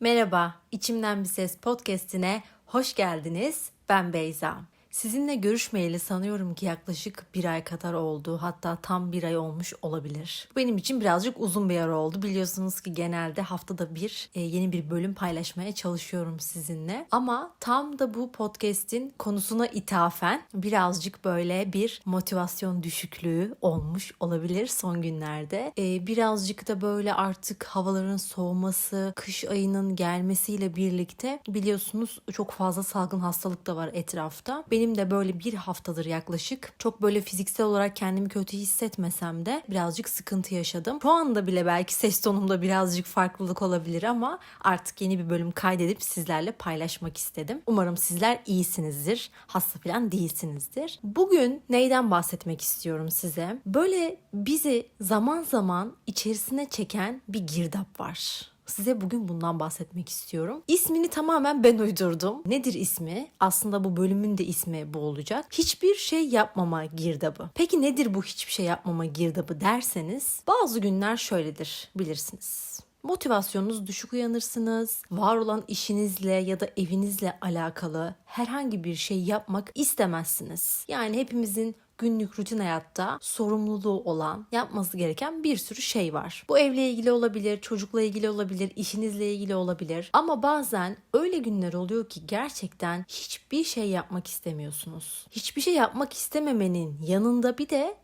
Merhaba, İçimden Bir Ses podcast'ine hoş geldiniz. Ben Beyza. Sizinle görüşmeyeli sanıyorum ki yaklaşık bir ay kadar oldu. Hatta tam bir ay olmuş olabilir. Bu Benim için birazcık uzun bir ara oldu. Biliyorsunuz ki genelde haftada bir e, yeni bir bölüm paylaşmaya çalışıyorum sizinle. Ama tam da bu podcast'in konusuna ithafen birazcık böyle bir motivasyon düşüklüğü olmuş olabilir son günlerde. E, birazcık da böyle artık havaların soğuması, kış ayının gelmesiyle birlikte biliyorsunuz çok fazla salgın hastalık da var etrafta. Benim de böyle bir haftadır yaklaşık çok böyle fiziksel olarak kendimi kötü hissetmesem de birazcık sıkıntı yaşadım. Şu anda bile belki ses tonumda birazcık farklılık olabilir ama artık yeni bir bölüm kaydedip sizlerle paylaşmak istedim. Umarım sizler iyisinizdir. Hasta falan değilsinizdir. Bugün neyden bahsetmek istiyorum size? Böyle bizi zaman zaman içerisine çeken bir girdap var. Size bugün bundan bahsetmek istiyorum. İsmini tamamen ben uydurdum. Nedir ismi? Aslında bu bölümün de ismi bu olacak. Hiçbir şey yapmama girdabı. Peki nedir bu hiçbir şey yapmama girdabı derseniz bazı günler şöyledir bilirsiniz. Motivasyonunuz düşük uyanırsınız. Var olan işinizle ya da evinizle alakalı herhangi bir şey yapmak istemezsiniz. Yani hepimizin günlük rutin hayatta sorumluluğu olan, yapması gereken bir sürü şey var. Bu evle ilgili olabilir, çocukla ilgili olabilir, işinizle ilgili olabilir. Ama bazen öyle günler oluyor ki gerçekten hiçbir şey yapmak istemiyorsunuz. Hiçbir şey yapmak istememenin yanında bir de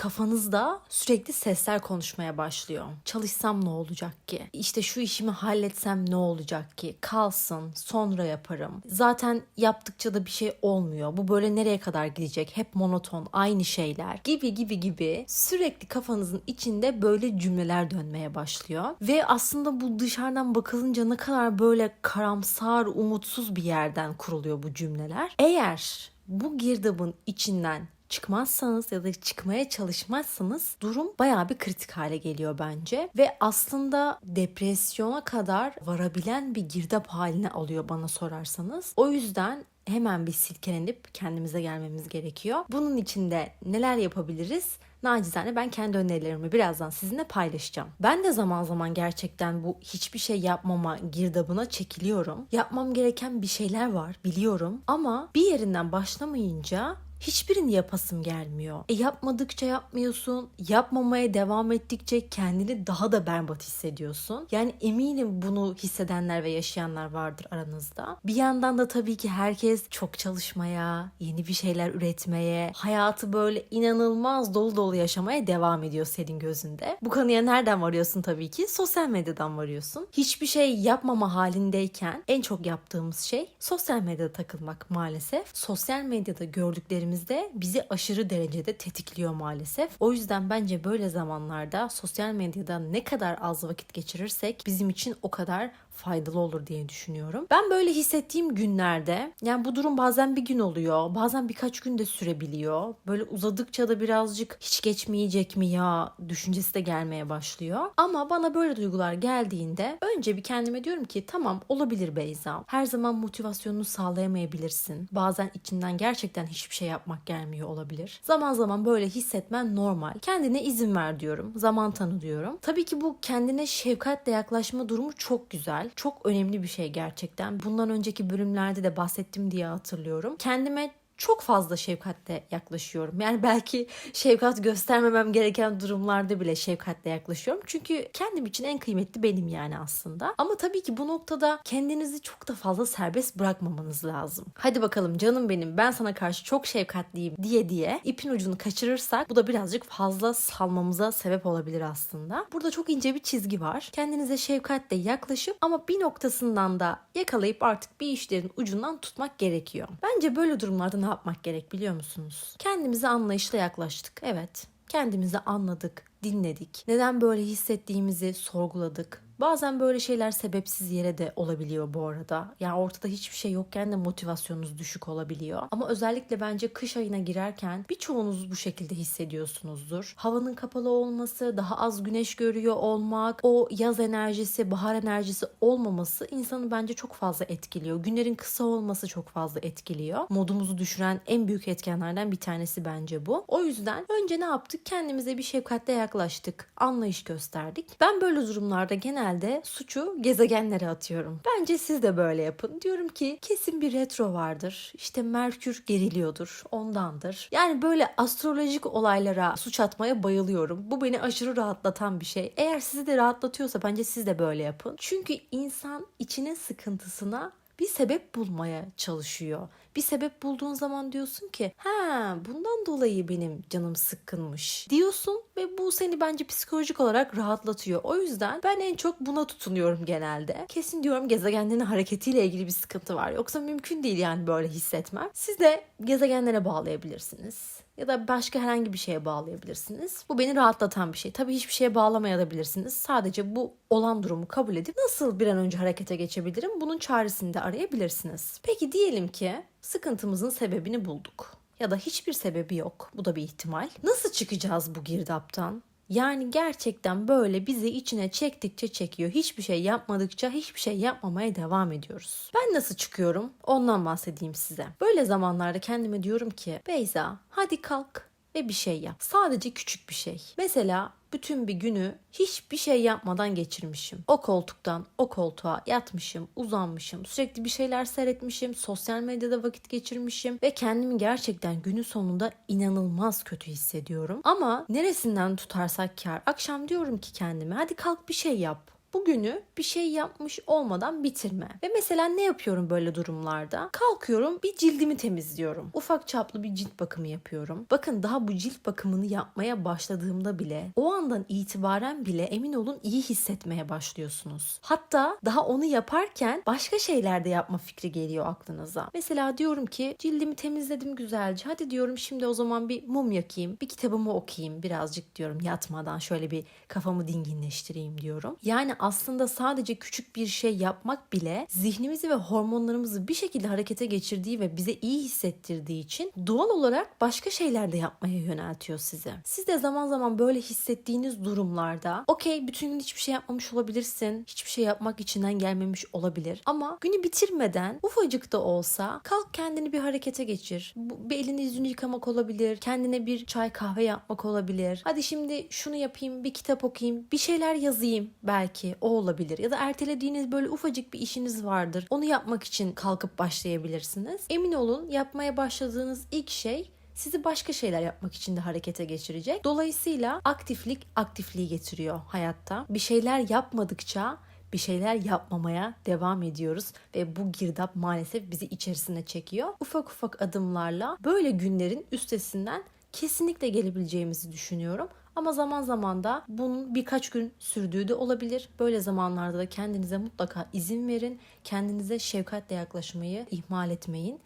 kafanızda sürekli sesler konuşmaya başlıyor. Çalışsam ne olacak ki? İşte şu işimi halletsem ne olacak ki? Kalsın, sonra yaparım. Zaten yaptıkça da bir şey olmuyor. Bu böyle nereye kadar gidecek? Hep monoton, aynı şeyler gibi gibi gibi sürekli kafanızın içinde böyle cümleler dönmeye başlıyor. Ve aslında bu dışarıdan bakılınca ne kadar böyle karamsar, umutsuz bir yerden kuruluyor bu cümleler. Eğer bu girdabın içinden çıkmazsanız ya da çıkmaya çalışmazsanız durum bayağı bir kritik hale geliyor bence. Ve aslında depresyona kadar varabilen bir girdap haline alıyor bana sorarsanız. O yüzden hemen bir silkelenip kendimize gelmemiz gerekiyor. Bunun için de neler yapabiliriz? Nacizane ben kendi önerilerimi birazdan sizinle paylaşacağım. Ben de zaman zaman gerçekten bu hiçbir şey yapmama girdabına çekiliyorum. Yapmam gereken bir şeyler var biliyorum ama bir yerinden başlamayınca hiçbirini yapasım gelmiyor. E yapmadıkça yapmıyorsun. Yapmamaya devam ettikçe kendini daha da berbat hissediyorsun. Yani eminim bunu hissedenler ve yaşayanlar vardır aranızda. Bir yandan da tabii ki herkes çok çalışmaya, yeni bir şeyler üretmeye, hayatı böyle inanılmaz dolu dolu yaşamaya devam ediyor senin gözünde. Bu kanıya nereden varıyorsun tabii ki? Sosyal medyadan varıyorsun. Hiçbir şey yapmama halindeyken en çok yaptığımız şey sosyal medyada takılmak maalesef. Sosyal medyada gördüklerimiz de bizi aşırı derecede tetikliyor maalesef. O yüzden bence böyle zamanlarda sosyal medyada ne kadar az vakit geçirirsek bizim için o kadar faydalı olur diye düşünüyorum. Ben böyle hissettiğim günlerde yani bu durum bazen bir gün oluyor, bazen birkaç gün de sürebiliyor. Böyle uzadıkça da birazcık hiç geçmeyecek mi ya düşüncesi de gelmeye başlıyor. Ama bana böyle duygular geldiğinde önce bir kendime diyorum ki tamam olabilir Beyza. Her zaman motivasyonunu sağlayamayabilirsin. Bazen içinden gerçekten hiçbir şey yapmak gelmiyor olabilir. Zaman zaman böyle hissetmen normal. Kendine izin ver diyorum. Zaman tanı diyorum. Tabii ki bu kendine şefkatle yaklaşma durumu çok güzel. Çok önemli bir şey gerçekten. Bundan önceki bölümlerde de bahsettim diye hatırlıyorum. Kendime çok fazla şefkatle yaklaşıyorum. Yani belki şefkat göstermemem gereken durumlarda bile şefkatle yaklaşıyorum. Çünkü kendim için en kıymetli benim yani aslında. Ama tabii ki bu noktada kendinizi çok da fazla serbest bırakmamanız lazım. Hadi bakalım canım benim ben sana karşı çok şefkatliyim diye diye ipin ucunu kaçırırsak bu da birazcık fazla salmamıza sebep olabilir aslında. Burada çok ince bir çizgi var. Kendinize şefkatle yaklaşıp ama bir noktasından da yakalayıp artık bir işlerin ucundan tutmak gerekiyor. Bence böyle durumlarda ne yapmak gerek biliyor musunuz? Kendimize anlayışla yaklaştık. Evet. Kendimizi anladık, dinledik. Neden böyle hissettiğimizi sorguladık. Bazen böyle şeyler sebepsiz yere de olabiliyor bu arada. Yani ortada hiçbir şey yokken de motivasyonunuz düşük olabiliyor. Ama özellikle bence kış ayına girerken birçoğunuz bu şekilde hissediyorsunuzdur. Havanın kapalı olması, daha az güneş görüyor olmak, o yaz enerjisi, bahar enerjisi olmaması insanı bence çok fazla etkiliyor. Günlerin kısa olması çok fazla etkiliyor. Modumuzu düşüren en büyük etkenlerden bir tanesi bence bu. O yüzden önce ne yaptık? Kendimize bir şefkatle yaklaştık. Anlayış gösterdik. Ben böyle durumlarda genelde genelde suçu gezegenlere atıyorum. Bence siz de böyle yapın. Diyorum ki kesin bir retro vardır. İşte Merkür geriliyordur. Ondandır. Yani böyle astrolojik olaylara suç atmaya bayılıyorum. Bu beni aşırı rahatlatan bir şey. Eğer sizi de rahatlatıyorsa bence siz de böyle yapın. Çünkü insan içine sıkıntısına bir sebep bulmaya çalışıyor. Bir sebep bulduğun zaman diyorsun ki ha bundan dolayı benim canım sıkkınmış diyorsun ve bu seni bence psikolojik olarak rahatlatıyor. O yüzden ben en çok buna tutunuyorum genelde. Kesin diyorum gezegenlerin hareketiyle ilgili bir sıkıntı var. Yoksa mümkün değil yani böyle hissetmem. Siz de gezegenlere bağlayabilirsiniz ya da başka herhangi bir şeye bağlayabilirsiniz. Bu beni rahatlatan bir şey. Tabii hiçbir şeye bağlamayabilirsiniz. Sadece bu olan durumu kabul edip nasıl bir an önce harekete geçebilirim bunun çaresini de arayabilirsiniz. Peki diyelim ki sıkıntımızın sebebini bulduk. Ya da hiçbir sebebi yok. Bu da bir ihtimal. Nasıl çıkacağız bu girdaptan? Yani gerçekten böyle bizi içine çektikçe çekiyor. Hiçbir şey yapmadıkça hiçbir şey yapmamaya devam ediyoruz. Ben nasıl çıkıyorum? Ondan bahsedeyim size. Böyle zamanlarda kendime diyorum ki Beyza hadi kalk ve bir şey yap. Sadece küçük bir şey. Mesela bütün bir günü hiçbir şey yapmadan geçirmişim. O koltuktan o koltuğa yatmışım, uzanmışım, sürekli bir şeyler seyretmişim, sosyal medyada vakit geçirmişim ve kendimi gerçekten günün sonunda inanılmaz kötü hissediyorum. Ama neresinden tutarsak kar. Akşam diyorum ki kendime hadi kalk bir şey yap bugünü bir şey yapmış olmadan bitirme. Ve mesela ne yapıyorum böyle durumlarda? Kalkıyorum bir cildimi temizliyorum. Ufak çaplı bir cilt bakımı yapıyorum. Bakın daha bu cilt bakımını yapmaya başladığımda bile o andan itibaren bile emin olun iyi hissetmeye başlıyorsunuz. Hatta daha onu yaparken başka şeyler de yapma fikri geliyor aklınıza. Mesela diyorum ki cildimi temizledim güzelce. Hadi diyorum şimdi o zaman bir mum yakayım. Bir kitabımı okuyayım birazcık diyorum yatmadan şöyle bir kafamı dinginleştireyim diyorum. Yani aslında sadece küçük bir şey yapmak bile zihnimizi ve hormonlarımızı bir şekilde harekete geçirdiği ve bize iyi hissettirdiği için doğal olarak başka şeyler de yapmaya yöneltiyor sizi. Siz de zaman zaman böyle hissettiğiniz durumlarda okey bütün gün hiçbir şey yapmamış olabilirsin. Hiçbir şey yapmak içinden gelmemiş olabilir. Ama günü bitirmeden ufacık da olsa kalk kendini bir harekete geçir. Bu, bir elini yüzünü yıkamak olabilir. Kendine bir çay kahve yapmak olabilir. Hadi şimdi şunu yapayım, bir kitap okuyayım, bir şeyler yazayım belki o olabilir. Ya da ertelediğiniz böyle ufacık bir işiniz vardır. Onu yapmak için kalkıp başlayabilirsiniz. Emin olun yapmaya başladığınız ilk şey sizi başka şeyler yapmak için de harekete geçirecek. Dolayısıyla aktiflik aktifliği getiriyor hayatta. Bir şeyler yapmadıkça bir şeyler yapmamaya devam ediyoruz ve bu girdap maalesef bizi içerisine çekiyor. Ufak ufak adımlarla böyle günlerin üstesinden kesinlikle gelebileceğimizi düşünüyorum. Ama zaman zaman da bunun birkaç gün sürdüğü de olabilir. Böyle zamanlarda da kendinize mutlaka izin verin. Kendinize şefkatle yaklaşmayı ihmal etmeyin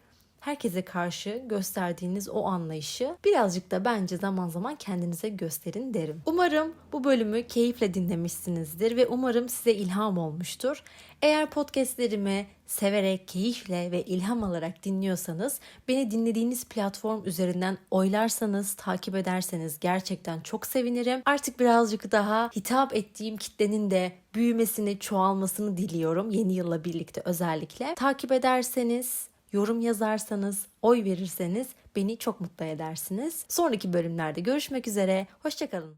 herkese karşı gösterdiğiniz o anlayışı birazcık da bence zaman zaman kendinize gösterin derim. Umarım bu bölümü keyifle dinlemişsinizdir ve umarım size ilham olmuştur. Eğer podcastlerimi severek, keyifle ve ilham alarak dinliyorsanız, beni dinlediğiniz platform üzerinden oylarsanız, takip ederseniz gerçekten çok sevinirim. Artık birazcık daha hitap ettiğim kitlenin de büyümesini, çoğalmasını diliyorum yeni yılla birlikte özellikle. Takip ederseniz yorum yazarsanız, oy verirseniz beni çok mutlu edersiniz. Sonraki bölümlerde görüşmek üzere. Hoşçakalın.